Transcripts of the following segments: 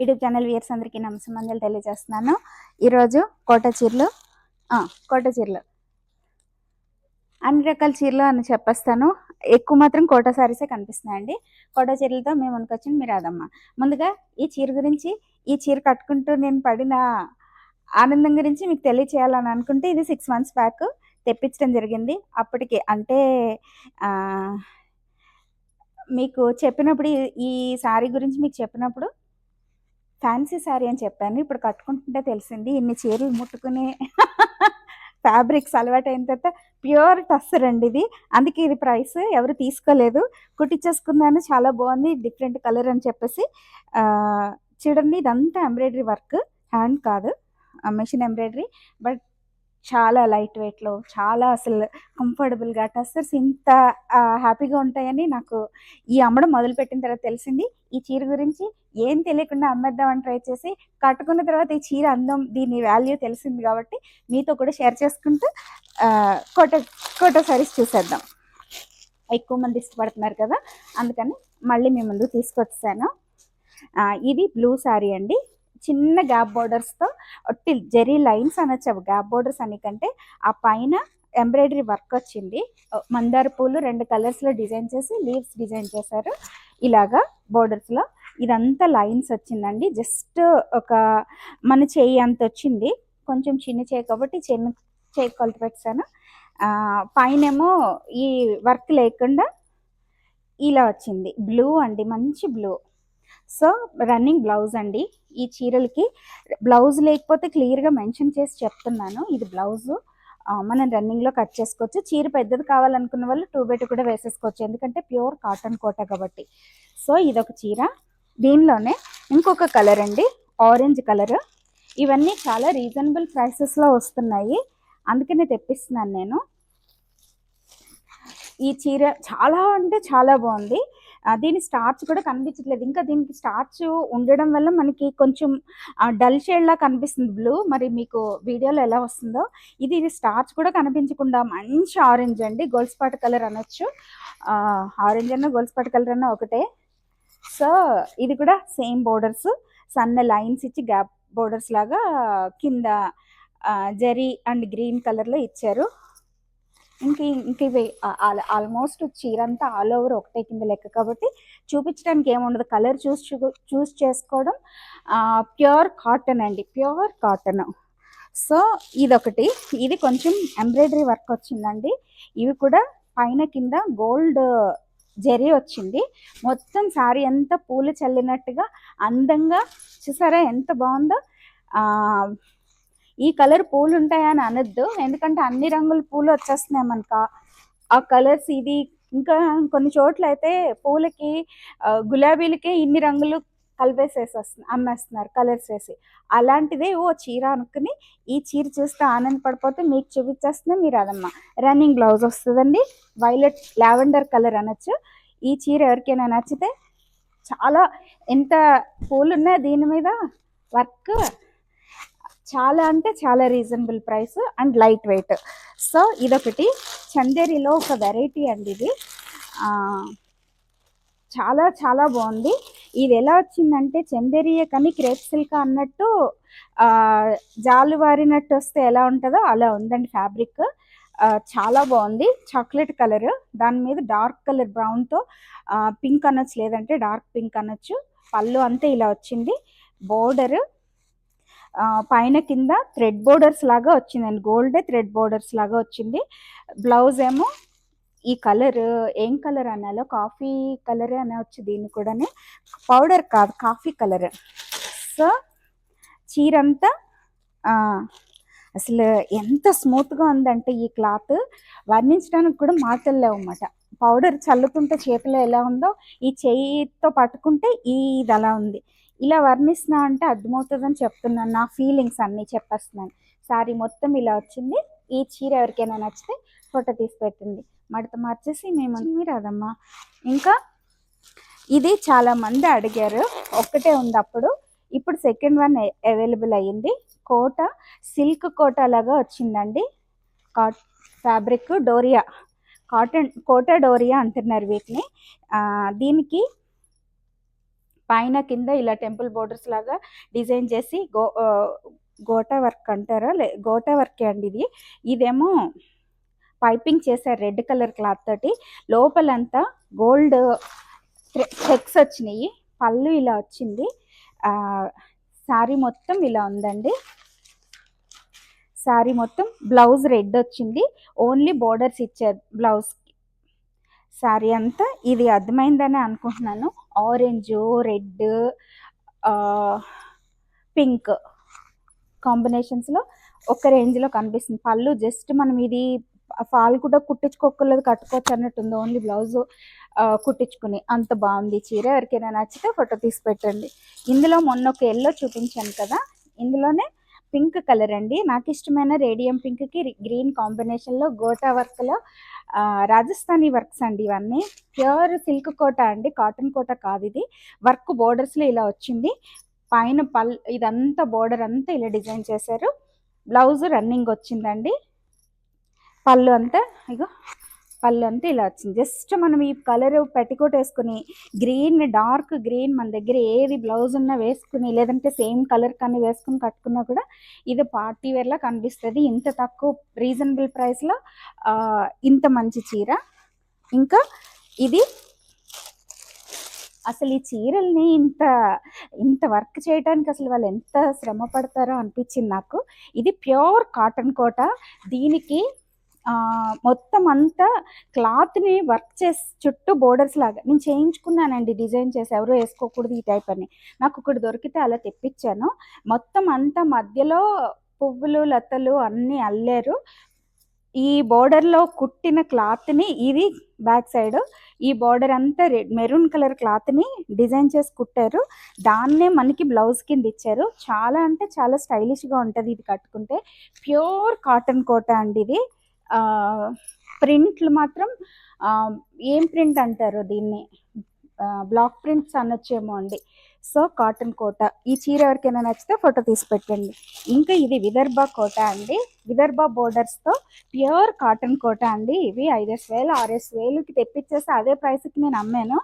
YouTube channel viewers అందరికీ నమస్కారాలు తెలియజేస్తున్నాను. ఈరోజు కోట చీరలు కోట చీరలు. అన్ని రకాల చీరలు అని చెప్పేస్తాను. ఎక్కువ మాత్రం కోట సారీసే కనిపిస్తున్నాయండి. కోట చీరలతో మేము అనుకొచ్చింది మీరు అదమ్మ ముందుగా ఈ చీర గురించి ఈ చీర కట్టుకుంటూ నేను పడిన ఆనందం గురించి మీకు తెలియచేయాలని అనుకుంటే ఇది సిక్స్ మంత్స్ బ్యాక్ తెప్పించడం జరిగింది. అప్పటికి అంటే మీకు చెప్పినప్పుడు ఈ- ఈ శారీ గురించి మీకు చెప్పినప్పుడు ఫ్యాన్సీ శారీ అని చెప్పాను. ఇప్పుడు కట్టుకుంటుంటే తెలిసింది ఇన్ని చీరలు ముట్టుకునే ఫ్యాబ్రిక్స్ అలవాటు అయిన తర్వాత ప్యూర్ టస్సర్ అండి ఇది. అందుకే ఇది ప్రైస్ ఎవరు తీసుకోలేదు. కుట్టించేసుకున్నాను చాలా బాగుంది. డిఫరెంట్ కలర్ అని చెప్పేసి. చూడండి ఇదంతా ఎంబ్రాయిడరీ వర్క్. హ్యాండ్ కాదు. Machine embroidery. బట్ చాలా లైట్ వెయిట్లో చాలా అసలు కంఫర్టబుల్గా టస్సర్స్ ఇంత హ్యాపీగా ఉంటాయని నాకు ఈ అమ్మడం మొదలుపెట్టిన తర్వాత తెలిసింది. ఈ చీర గురించి ఏం తెలియకుండా అమ్మేద్దామని ట్రై చేసి కట్టుకున్న తర్వాత ఈ చీర అందం దీని వాల్యూ తెలిసింది కాబట్టి మీతో కూడా షేర్ చేసుకుంటూ కోట కోట సారీస్ చూసేద్దాం. ఎక్కువ మంది ఇష్టపడుతున్నారు కదా అందుకని మళ్ళీ మీ ముందు తీసుకొచ్చాను ఇది బ్లూ శారీ అండి. చిన్న గ్యాప్ బోర్డర్స్తో ఒట్టి జెరీ లైన్స్ అనొచ్చు గ్యాప్ బోర్డర్స్ అని కంటే ఆ పైన ఎంబ్రాయిడరీ వర్క్ వచ్చింది. మందార పూలు రెండు కలర్స్లో డిజైన్ చేసి లీవ్స్ డిజైన్ చేశారు. ఇలాగా బోర్డర్స్లో ఇదంతా లైన్స్ వచ్చిందండి. జస్ట్ ఒక మన చేయి అంత వచ్చింది. కొంచెం చిన్న చేయి కాబట్టి చిన్న చేయి కొలత పెట్టాను. పైనేమో ఈ వర్క్ లేకుండా ఇలా వచ్చింది. బ్లూ అండి మంచి బ్లూ సో రన్నింగ్ బ్లౌజ్ అండి. ఈ చీరలకి బ్లౌజ్ లేకపోతే క్లియర్గా మెన్షన్ చేసి చెప్తున్నాను. ఇది బ్లౌజు. మనం రన్నింగ్లో కట్ చేసుకోవచ్చు. చీర పెద్దది కావాలనుకున్న వాళ్ళు టూ బెట్ కూడా వేసేసుకోవచ్చు. ఎందుకంటే ప్యూర్ కాటన్ కోట కాబట్టి. సో ఇదొక చీర. దీనిలోనే ఇంకొక కలర్ అండి. Orange colour. ఇవన్నీ చాలా రీజనబుల్ ప్రైసెస్లో వస్తున్నాయి. అందుకనే తెప్పిస్తున్నాను నేను. ఈ చీర చాలా అంటే చాలా బాగుంది. దీని స్టార్చ్ కూడా కనిపించట్లేదు. ఇంకా దీనికి స్టార్చ్ ఉండడం వల్ల మనకి కొంచెం డల్ షేడ్లా కనిపిస్తుంది బ్లూ మరి మీకు వీడియోలో ఎలా వస్తుందో ఇది ఇది స్టార్చ్ కూడా కనిపించకుండా మంచి ఆరెంజ్ అండి. గోల్స్పాట్ కలర్ అనొచ్చు. ఆరెంజ్ అన్న గోల్స్పాట్ కలర్ అన్న ఒకటే. సో ఇది కూడా సేమ్ బోర్డర్స్ సన్న లైన్స్ ఇచ్చి గ్యాప్ బోర్డర్స్ లాగా కింద జరీ అండ్ గ్రీన్ కలర్లో ఇచ్చారు. ఇంక ఇంక ఇవి ఆల్మోస్ట్ చీర అంతా ఆల్ ఓవర్ ఒకటే కింద లెక్క కాబట్టి చూపించడానికి ఏముండదు. కలర్ చూస్ చూస్ చేసుకోవడం ప్యూర్ కాటన్ అండి. Pure cotton. సో ఇదొకటి. ఇది కొంచెం ఎంబ్రాయిడరీ వర్క్ వచ్చిందండి. ఇవి కూడా పైన కింద గోల్డ్ జరీ వచ్చింది. మొత్తం శారీ అంతా పూలు చల్లినట్టుగా అందంగా చూసారా ఎంత బాగుందో? ఈ కలర్ పూలు ఉంటాయా అని అనొద్దు. ఎందుకంటే అన్ని రంగుల పూలు వచ్చేస్తున్నాయి మనక. ఆ- కలర్స్ ఇది ఇంకా కొన్ని చోట్ల అయితే పూలకి గులాబీలకే ఇన్ని రంగులు కలిపేసేసి వస్తుంది అమ్మేస్తున్నారు కలర్స్ వేసి. అలాంటిదే ఓ చీర అనుకుని ఈ చీర చూస్తే ఆనందపడిపోతే మీకు చూపించేస్తుంది మీరు అదమ్మా. రన్నింగ్ బ్లౌజ్ వస్తుందండి. వైలెట్ లావెండర్ కలర్ అనొచ్చు. ఈ చీర ఎవరికైనా నచ్చితే చాలా ఎంత పూలు ఉన్నాయి దీని మీద వర్క్ చాలా అంటే చాలా reasonable price and light weight so ఇదొకటి. చందేరిలో ఒక వెరైటీ అండి ఇది. చాలా చాలా బాగుంది. ఇది ఎలా వచ్చిందంటే చందేరియే కానీ క్రేప్ సిల్క్ అన్నట్టు జాలు వారినట్టు వస్తే ఎలా ఉంటుందో అలా ఉందండి ఫ్యాబ్రిక్ చాలా బాగుంది. చాక్లెట్ కలర్ దాని మీద డార్క్ కలర్ బ్రౌన్తో పింక్ అనొచ్చు లేదంటే డార్క్ పింక్ అనొచ్చు. పళ్ళు అంతా ఇలా వచ్చింది. బోర్డర్ పైన కింద థ్రెడ్ బోర్డర్స్ లాగా వచ్చిందండి. గోల్డ్ థ్రెడ్ బోర్డర్స్ లాగా వచ్చింది. బ్లౌజ్ ఏమో ఈ కలర్ ఏం కలర్ అనాలో కాఫీ కలరే అనవచ్చు దీన్ని కూడానే. పౌడర్ కాదు కాఫీ కలర్. సో చీరంతా అసలు ఎంత స్మూత్గా ఉందంటే ఈ క్లాత్. వర్ణించడానికి కూడా మాటలు లేవు అన్నమాట. పౌడర్ చల్లుకుంటే చేతిలో ఎలా ఉందో ఈ చేయితో పట్టుకుంటే ఈ ఇది అలా ఉంది. ఇలా వర్ణిస్తున్నా అంటే అర్థమవుతుందని చెప్తున్నాను. నా ఫీలింగ్స్ అన్నీ చెప్పేస్తున్నాను. సారీ మొత్తం ఇలా వచ్చింది. ఈ చీర ఎవరికైనా నచ్చితే ఫోటో తీసి పెట్టండి. మడత మార్చేసి మేము మీరు అదమ్మా ఇంకా ఇది చాలా మంది అడిగారు. ఒక్కటే ఉంది అప్పుడు. ఇప్పుడు సెకండ్ వన్ అవైలబుల్ అయ్యింది. కోట సిల్క్ కోట లాగా వచ్చిందండి. కాట్ ఫ్యాబ్రిక్ డోరియా కాటన్ కోట డోరియా అంటున్నారు వీటిని. దీనికి పైన కింద ఇలా టెంపుల్ బోర్డర్స్ లాగా డిజైన్ చేసి గో గోటా వర్క్ అంటారా? లే గోటా వర్కే అండి ఇది. ఇదేమో పైపింగ్ చేశారు రెడ్ కలర్ క్లాత్ తోటి. లోపలంతా గోల్డ్ చెక్స్ వచ్చినాయి. పళ్ళు ఇలా వచ్చింది. శారీ మొత్తం ఇలా ఉందండి. శారీ మొత్తం బ్లౌజ్ రెడ్ వచ్చింది. ఓన్లీ బోర్డర్స్ ఇచ్చారు బ్లౌజ్కి. శారీ అంతా ఇది అర్థమైందని అనుకుంటున్నాను. ఆరెంజ్ రెడ్ పింక్ కాంబినేషన్స్లో ఒక రేంజ్లో కనిపిస్తుంది. పళ్ళు జస్ట్ మనం ఇది ఫాల్ కూడా కుట్టించుకోకలేదు కట్టుకోవచ్చు అన్నట్టు ఉంది ఓన్లీ బ్లౌజ్ కుట్టించుకుని. అంత బాగుంది చీర. ఎవరికైనా నచ్చితే ఫోటో తీసి పెట్టండి. ఇందులో మొన్న ఒక ఎల్లో చూపించాను కదా. ఇందులోనే పింక్ కలర్ అండి. నాకు ఇష్టమైన రేడియం పింక్కి గ్రీన్ కాంబినేషన్లో గోటా వర్క్లో రాజస్థానీ వర్క్స్ అండి ఇవన్నీ. ప్యూర్ సిల్క్ కోట అండి. కాటన్ కోట కాదు ఇది. వర్క్ బోర్డర్స్లో ఇలా వచ్చింది. పైన పల్ ఇదంతా బోర్డర్ అంతా ఇలా డిజైన్ చేశారు. బ్లౌజ్ రన్నింగ్ వచ్చిందండి. పళ్ళు అంతా ఇగో. పళ్ళు అంతా ఇలా వచ్చింది. జస్ట్ మనం ఈ కలర్ పెట్టికోట్ వేసుకుని గ్రీన్ డార్క్ గ్రీన్ మన దగ్గర ఏది బ్లౌజ్ ఉన్నా వేసుకుని లేదంటే సేమ్ కలర్ కానీ వేసుకుని కట్టుకున్నా కూడా ఇది పార్టీ వేర్లా కనిపిస్తుంది. ఇంత తక్కువ రీజనబుల్ ప్రైస్లో ఇంత మంచి చీర. ఇంకా ఇది అసలు ఈ చీరల్ని ఇంత ఇంత వర్క్ చేయడానికి అసలు వాళ్ళు ఎంత శ్రమ పడతారో అనిపించింది నాకు. ఇది ప్యూర్ కాటన్ కోట. దీనికి మొత్తం అంతా క్లాత్ని వర్క్ చేసి చుట్టూ బోర్డర్స్ లాగా. నేను చేయించుకున్నానండి డిజైన్ చేసి ఎవరు వేసుకోకూడదు ఈ టైప్ అని. నాకు ఒకటి దొరికితే అలా తెప్పించాను. మొత్తం అంతా మధ్యలో పువ్వులు లతలు అన్నీ అల్లారు. ఈ బోర్డర్లో కుట్టిన క్లాత్ని ఇది బ్యాక్ సైడ్ ఈ బార్డర్ అంతా రెడ్ మెరూన్ కలర్ క్లాత్ని డిజైన్ చేసి కుట్టారు. దాన్నే మనకి బ్లౌజ్ కింద ఇచ్చారు. చాలా అంటే చాలా స్టైలిష్గా ఉంటుంది ఇది కట్టుకుంటే. ప్యూర్ కాటన్ కోట అండి ఇది. ప్రింట్లు మాత్రం ఏం ప్రింట్ అంటారు దీన్ని? బ్లాక్ ప్రింట్స్ అనొచ్చేమో అండి. So cotton Kota. ఈ చీర ఎవరికైనా నచ్చితే ఫోటో తీసి పెట్టండి. ఇంకా ఇది విదర్భ కోట అండి. విదర్భ బోర్డర్స్తో ప్యూర్ కాటన్ కోట అండి ఇవి. ఐదేసి వేలు ఆరేసి వేలుకి తెప్పించేసి అదే ప్రైస్కి నేను అమ్మాను.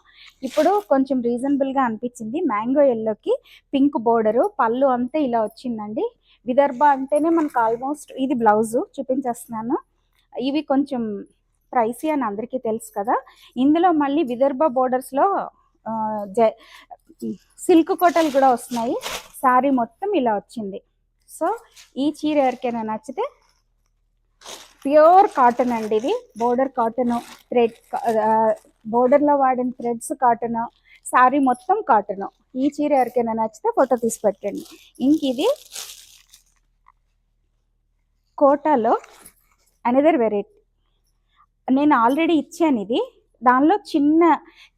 ఇప్పుడు కొంచెం రీజనబుల్గా అనిపించింది. మ్యాంగో ఎల్లోకి పింక్ బోర్డరు పళ్ళు అంతా ఇలా వచ్చిందండి. విదర్భ అంటేనే మనకు ఆల్మోస్ట్ ఇది బ్లౌజు. చూపించేస్తున్నాను. ఇవి కొంచెం ప్రైసీ అని అందరికీ తెలుసు కదా. ఇందులో మళ్ళీ విదర్భ బోర్డర్స్లో జ సిల్క్ కోటలు కూడా వస్తున్నాయి. శారీ మొత్తం ఇలా వచ్చింది. సో ఈ చీర ఎవరికైనా నచ్చితే ప్యూర్ కాటన్ అండి ఇది. బోర్డర్ కాటన్ థ్రెడ్ బోర్డర్లో వాడిన థ్రెడ్స్ కాటన్ శారీ మొత్తం కాటన్ ఈ చీర ఎవరికైనా నచ్చితే ఫోటో తీసి పెట్టండి. ఇంక ఇది కోటాలో అనదర్ వెరైటీ నేను ఆల్రెడీ ఇచ్చాను ఇది. దానిలో చిన్న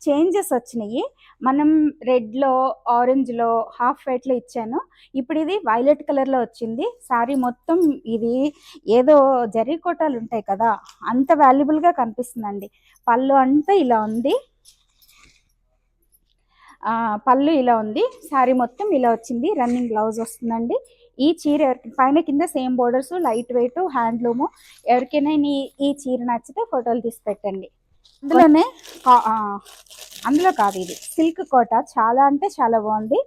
చేంజెస్ వచ్చినాయి. మనం రెడ్లో ఆరెంజ్లో హాఫ్ వైట్లో ఇచ్చాను. ఇప్పుడు ఇది వైలెట్ కలర్లో వచ్చింది. శారీ మొత్తం ఇది ఏదో జరీ కోటాలు ఉంటాయి కదా అంత వాల్యుబుల్గా కనిపిస్తుందండి. పళ్ళు అంతా ఇలా ఉంది. పళ్ళు ఇలా ఉంది. శారీ మొత్తం ఇలా వచ్చింది. రన్నింగ్ బ్లౌజ్ వస్తుందండి. ఈ చీర ఎవరికి పైన కింద same borders light weight handloom ఎవరికైనా ఈ చీర నచ్చితే ఫోటోలు తీసి పెట్టండి. అందులోనే అందులో కాదు ఇది. సిల్క్ కోట చాలా అంటే చాలా బాగుంది.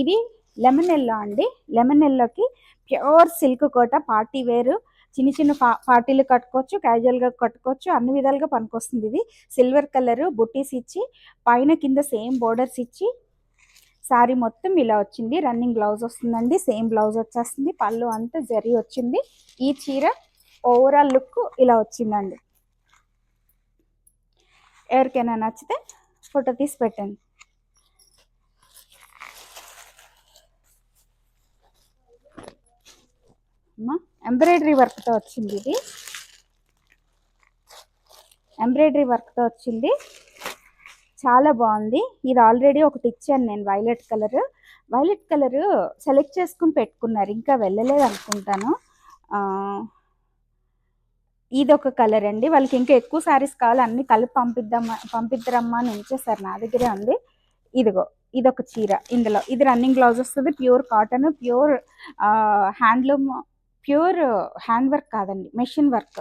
ఇది లెమన్ ఎల్లో అండి. లెమన్ ఎల్లోకి ప్యూర్ సిల్క్ కోట పార్టీ వేరు. చిన్న చిన్న పార్టీలు కట్టుకోవచ్చు క్యాజువల్గా కట్టుకోవచ్చు అన్ని విధాలుగా పనికొస్తుంది ఇది. సిల్వర్ కలర్ బుట్టీస్ ఇచ్చి పైన కింద సేమ్ బోర్డర్స్ ఇచ్చి శారీ మొత్తం ఇలా వచ్చింది. రన్నింగ్ బ్లౌజ్ వస్తుందండి. సేమ్ బ్లౌజ్ వచ్చేస్తుంది. పళ్ళు అంతా జరి వచ్చింది. ఈ చీర ఓవరాల్ లుక్ ఇలా వచ్చిందండి. ఎవరికైనా నచ్చితే ఫోటో తీసి పెట్టండి. ఎంబ్రాయిడరీ వర్క్తో వచ్చింది ఇది. ఎంబ్రాయిడరీ వర్క్తో వచ్చింది. చాలా బాగుంది. ఇది ఆల్రెడీ ఒకటి ఇచ్చాను నేను violet colour. Violet colour select చేసుకుని పెట్టుకున్నారు. ఇంకా వెళ్ళలేదు అనుకుంటాను. ఇది ఒక కలర్ అండి. వాళ్ళకి ఇంకా ఎక్కువ శారీస్ కావాలి. అన్ని కలిపి పంపిద్దామా పంపిద్దరమ్మా అని ఉంచేసారు నా దగ్గరే ఉంది. ఇదిగో ఇది ఒక చీర ఇందులో. ఇది రన్నింగ్ బ్లౌజ్ వస్తుంది. Pure cotton pure handloom pure hand work కాదండి. మెషిన్ వర్క్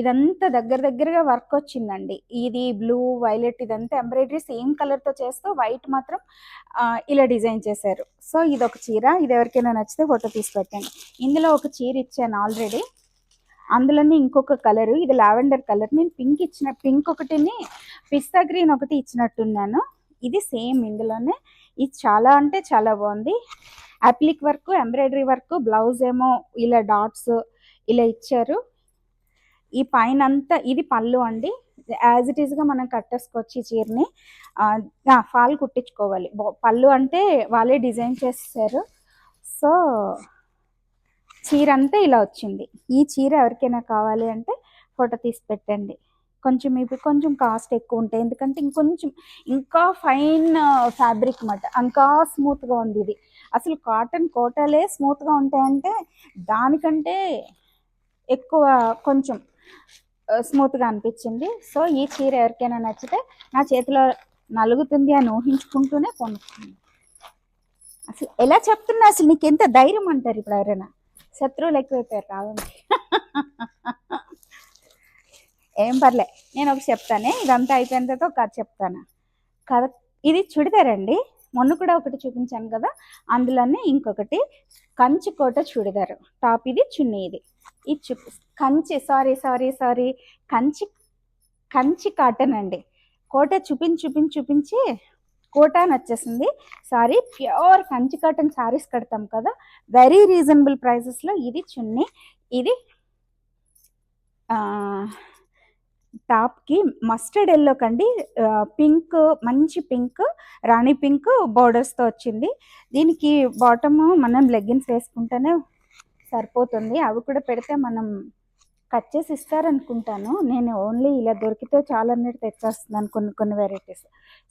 ఇదంతా దగ్గర దగ్గరగా వర్క్ వచ్చిందండి. ఇది బ్లూ వైలెట్ ఇదంతా ఎంబ్రాయిడరీ సేమ్ కలర్తో చేస్తూ వైట్ మాత్రం ఇలా డిజైన్ చేశారు. సో ఇది ఒక చీర. ఇది ఎవరికైనా నచ్చితే ఫోటో తీసి పెట్టండి. ఇందులో ఒక చీర ఇచ్చాను ఆల్రెడీ అందులోనే ఇంకొక కలర్ ఇది లావెండర్ కలర్ నేను పింక్ ఇచ్చిన పింక్ ఒకటిని పిస్తా గ్రీన్ ఒకటి ఇచ్చినట్టున్నాను. ఇది సేమ్ ఇందులోనే. ఇది చాలా అంటే చాలా బాగుంది. Applique work embroidery work blouse ఏమో ఇలా డాట్స్ ఇలా ఇచ్చారు. ఈ పైన అంతా ఇది పళ్ళు అండి. యాజ్ ఇట్ ఈస్గా మనం కట్టేసుకొచ్చి చీరని. ఫాల్ కుట్టించుకోవాలి. పళ్ళు అంటే వాళ్ళే డిజైన్ చేస్తారు. సో చీర అంతా ఇలా వచ్చింది. ఈ చీర ఎవరికైనా కావాలి అంటే ఫోటో తీసి పెట్టండి. కొంచెం ఇవి కొంచెం కాస్ట్ ఎక్కువ ఉంటాయి. ఎందుకంటే ఇంకొంచెం ఇంకా ఫైన్ ఫ్యాబ్రిక్ అన్నమాట ఇంకా స్మూత్గా ఉంది ఇది. అసలు కాటన్ కోటలే స్మూత్గా ఉంటాయంటే దానికంటే ఎక్కువ కొంచెం స్మూత్గా అనిపించింది. సో ఈ చీర ఎవరికైనా నచ్చితే నా చేతిలో నలుగుతుంది అని ఊహించుకుంటూనే కొనుక్కున్నాను అసలు ఎలా చెప్తున్నా అసలు నీకు ఎంత ధైర్యం అంటారు ఇప్పుడు ఎవరైనా? శత్రువులు ఎక్కువైపోయారు రావండి. ఏం పర్లే నేను ఒకటి చెప్తానే ఇదంతా అయిపోయిన తర్వాత ఒక కథ చెప్తాను. కథ ఇది చుడిదార్ అండి మొన్న కూడా ఒకటి చూపించాను కదా అందులోనే ఇంకొకటి కంచి కోట చుడిదారు. టాప్ ఇది చున్నీ ఇది. ఇది చూపి Kanchi sari sorry sorry Kanchi Kanchi cotton అండి. కోట చూపించి చూపించి చూపించి కోట అని వచ్చేసింది sorry pure Kanchi cotton saris కడతాం కదా. వెరీ రీజనబుల్ ప్రైసెస్లో ఇది చున్నీ. ఇది టాప్కి మస్టర్డ్ ఎల్లో కండి. పింక్ మంచి పింక్ రాణి పింక్ బోర్డర్స్తో వచ్చింది. దీనికి బాటమ్ మనం లెగ్గిన్స్ వేసుకుంటేనే సరిపోతుంది. అవి కూడా పెడితే మనం కట్ చేసి ఇస్తారనుకుంటాను. నేను ఓన్లీ ఇలా దొరికితే చాలా అన్నట్టు తెచ్చేస్తున్నాను కొన్ని కొన్ని వెరైటీస్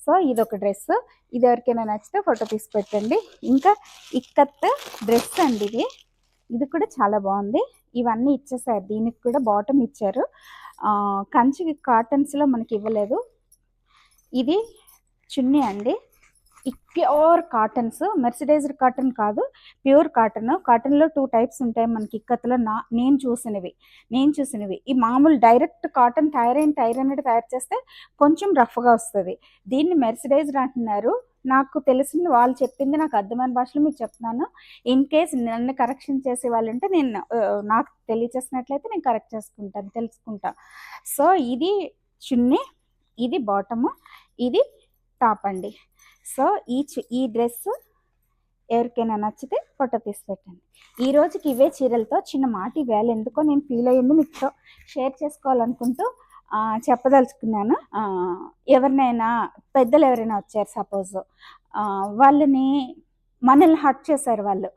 సో ఇది ఒక డ్రెస్. ఇది ఎవరికైనా నచ్చితే ఫోటో తీసి పెట్టండి. ఇంకా ఇక్కత్ డ్రెస్ అండి ఇది. ఇది కూడా చాలా బాగుంది. ఇవన్నీ ఇచ్చేసారు. దీనికి కూడా బాటమ్ ఇచ్చారు. కంచి కాటన్స్లో మనకి ఇవ్వలేదు. ఇది చున్నీ అండి. ప్యూర్ కాటన్స్ మెర్సిడైజ్డ్ కాటన్ కాదు ప్యూర్ కాటన్. కాటన్లో టూ టైప్స్ ఉంటాయి మనకి ఇక్కత్తులో నా నేను చూసినవి నేను చూసినవి. ఈ మామూలు డైరెక్ట్ కాటన్ తయారైన తయారైనట్టు తయారు చేస్తే కొంచెం రఫ్గా వస్తుంది. దీన్ని మెర్సిడైజ్డ్ అంటున్నారు. నాకు తెలిసింది వాళ్ళు చెప్పింది నాకు అర్థమైన భాషలో మీకు చెప్తున్నాను. ఇన్ కేస్ నన్ను కరెక్షన్ చేసే వాళ్ళు ఉంటే నేను నాకు తెలియచేసినట్లయితే నేను కరెక్ట్ చేసుకుంటాను తెలుసుకుంటా. సో ఇది చున్నీ ఇది బాటము ఇది టాప్ అండి సో ఈ ఈ డ్రెస్ ఎవరికైనా నచ్చితే ఫోటో తీసి పెట్టండి ఈ రోజుకి ఇవే చీరలతో చిన్న మాట వేళ ఎందుకో నేను ఫీల్ అయ్యింది. మీతో షేర్ చేసుకోవాలనుకుంటూ చెప్పదలుచుకున్నాను. ఎవరినైనా పెద్దలు ఎవరైనా వచ్చారు సపోజ్ వాళ్ళని మనల్ని హర్ట్ చేశారు వాళ్ళు.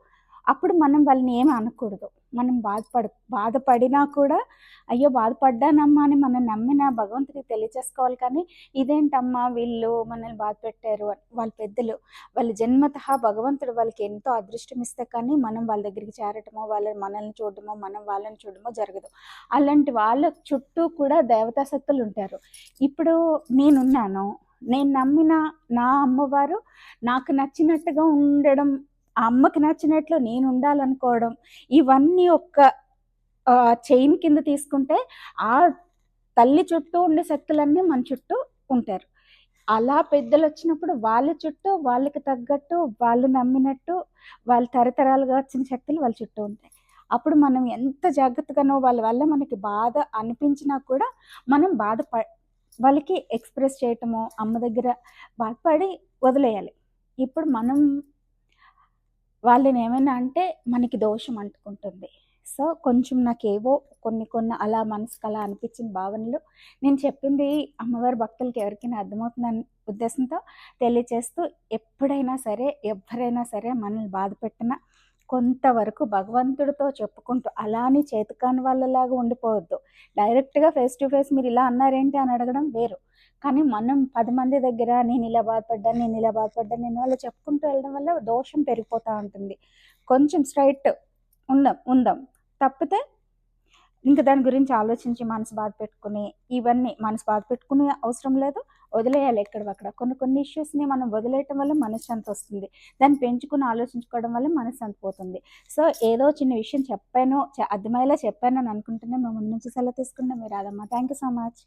అప్పుడు మనం వాళ్ళని ఏమి అనకూడదు. మనం బాధపడ బాధపడినా కూడా అయ్యో బాధపడ్డానమ్మా అని మనం నమ్మిన భగవంతుడికి తెలియచేసుకోవాలి కానీ ఇదేంటమ్మా వీళ్ళు మనల్ని బాధ పెట్టారు వాళ్ళ పెద్దలు. వాళ్ళ జన్మత భగవంతుడు వాళ్ళకి ఎంతో అదృష్టం ఇస్తే కానీ మనం వాళ్ళ దగ్గరికి చేరటమో వాళ్ళ మనల్ని చూడటమో మనం వాళ్ళని చూడటమో జరగదు. అలాంటి వాళ్ళ చుట్టూ కూడా దేవతా శక్తులు ఉంటారు. ఇప్పుడు నేనున్నాను. నేను నమ్మిన నా అమ్మవారు నాకు నచ్చినట్టుగా ఉండడం ఆ అమ్మకి నచ్చినట్లు నేను ఉండాలనుకోవడం ఇవన్నీ ఒక్క చైన్ కింద తీసుకుంటే ఆ తల్లి చుట్టూ ఉండే శక్తులన్నీ మన చుట్టూ ఉంటారు. అలా పెద్దలు వచ్చినప్పుడు వాళ్ళ చుట్టూ వాళ్ళకి తగ్గట్టు వాళ్ళు నమ్మినట్టు వాళ్ళ తరతరాలుగా వచ్చిన శక్తులు వాళ్ళ చుట్టూ ఉంటాయి. అప్పుడు మనం ఎంత జాగ్రత్తగానో వాళ్ళ వల్ల మనకి బాధ అనిపించినా కూడా మనం బాధ వాళ్ళకి ఎక్స్ప్రెస్ చేయటము అమ్మ దగ్గర బాధపడి వదిలేయాలి. ఇప్పుడు మనం వాళ్ళని ఏమైనా అంటే మనకి దోషం అంటుకుంటుంది. సో కొంచెం నాకేవో కొన్ని కొన్ని అలా మనసుకు అలా అనిపించిన భావనలు నేను చెప్పింది అమ్మవారి భక్తులకి ఎవరికైనా అర్థమవుతుందని ఉద్దేశంతో తెలియచేస్తూ ఎప్పుడైనా సరే ఎవరైనా సరే మనల్ని బాధ పెట్టినా కొంతవరకు భగవంతుడితో చెప్పుకుంటూ అలానే చేతికాని వాళ్ళలాగా ఉండిపోవద్దు. డైరెక్ట్గా ఫేస్ టు ఫేస్ మీరు ఇలా అన్నారేంటి అని అడగడం వేరు. కానీ మనం పది మంది దగ్గర నేను ఇలా బాధపడ్డాను నేను ఇలా బాధపడ్డాను నేను వాళ్ళు చెప్పుకుంటూ వెళ్ళడం వల్ల దోషం పెరిగిపోతూ ఉంటుంది. కొంచెం స్ట్రైట్ ఉందాం ఉందాం. తప్పితే ఇంకా దాని గురించి ఆలోచించి మనసు బాధ పెట్టుకుని ఇవన్నీ మనసు బాధ పెట్టుకునే అవసరం లేదు. వదిలేయాలి ఎక్కడక్కడ కొన్ని కొన్ని ఇష్యూస్ని మనం వదిలేయటం వల్ల మనశ్శాంతి వస్తుంది. దాన్ని పెంచుకుని ఆలోచించుకోవడం వల్ల మనశ్శాంతి పోతుంది. సో ఏదో చిన్న విషయం చెప్పాను అర్థమయ్యేలా చెప్పాను అని అనుకుంటేనే మేము ముందు నుంచి సెలవు తీసుకుంటాం. మీరు రాదమ్మా. థ్యాంక్ యూ సో మచ్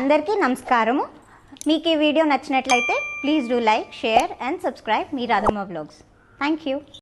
అందరికీ నమస్కారము. మీకు ఈ వీడియో నచ్చినట్లయితే please do like share and subscribe me Radhamma blogs. Thank you